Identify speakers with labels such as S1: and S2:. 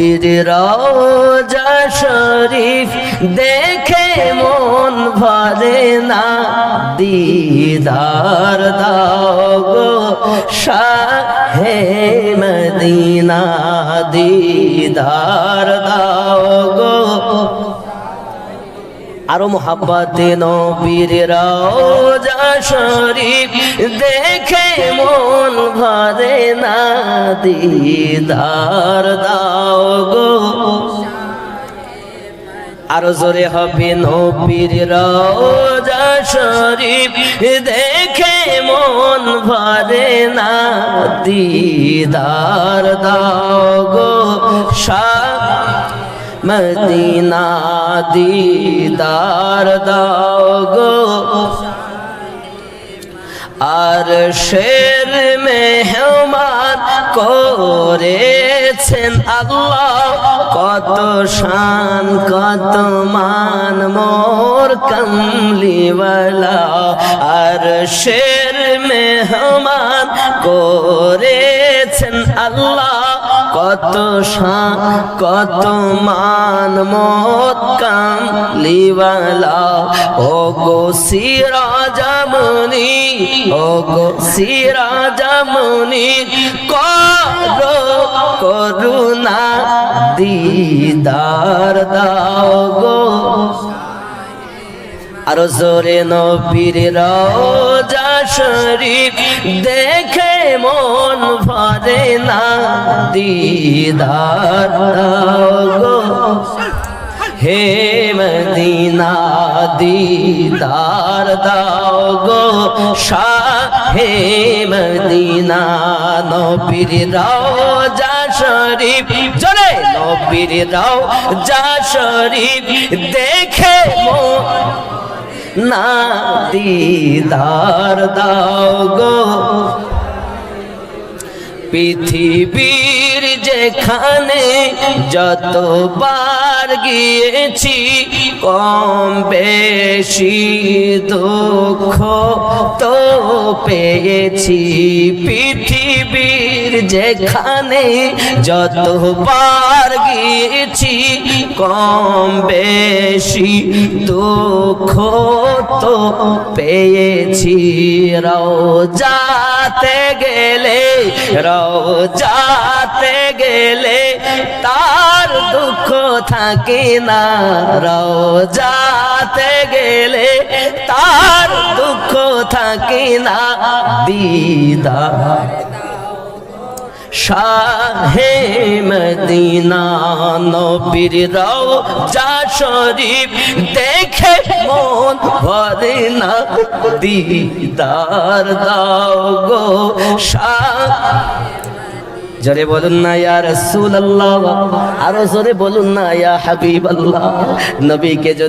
S1: নবীর রওজা শরীফ দেখে মন ভরে না। দিদার দাও গো শাহে মদিনা। দিদার দাও আরও মোহাব্বতে নবীর রওজা শরীফ দেখে মন ভরে না, দিদার দাও গো। আরও জোরে হবে নবীর রওজা শরীফ দেখে মন ভরে না, দিদার দাও মদিনা দিদার দাও গো। আর শের মেহমান করেছেন আল্লাহ। কত শান, কত মান, মোর কমলিওয়ালা। আর শের মেহমান করেছেন আল্লাহ। কত শান, কত মান মোর কমলিওয়ালা ও গো সিরাজামনি ও গো সিরাজামনি করো করুণা দিদার দাও গো। আরও জোরে নবীর রওজা শরীফ দেখে ভরে না দিদার। গো হে মদিনা দিদার দাও গো, শাহে মদিনা নবীর রওজা শরীফ। জোরে, নবীর যা শরীফ দেখে মো না দিদার দাও গো। পৃথিবীর যেখানে যতবার গিয়েছি, কম বেশি দুঃখ তো পেয়েছি। পৃথিবীর যেখানে যতবার গিয়েছি, কম বেশি দুঃখ তো পেয়েছি। রওজাতে গেলে রওজাতে গেলে তার দুঃখ থাকে না। রওজাতে গেলে তার দুঃখ থাকে না। দিদা শাহে মদিনা নবীর রাও যা শরীফ দেখে মন ভরে না। দিদার দাও গো শাহ জোরে বলুন না ইয়া রাসূলুল্লাহ। আরও জোরে বলুন না ইয়া হাবিবাল্লাহ। নবীকে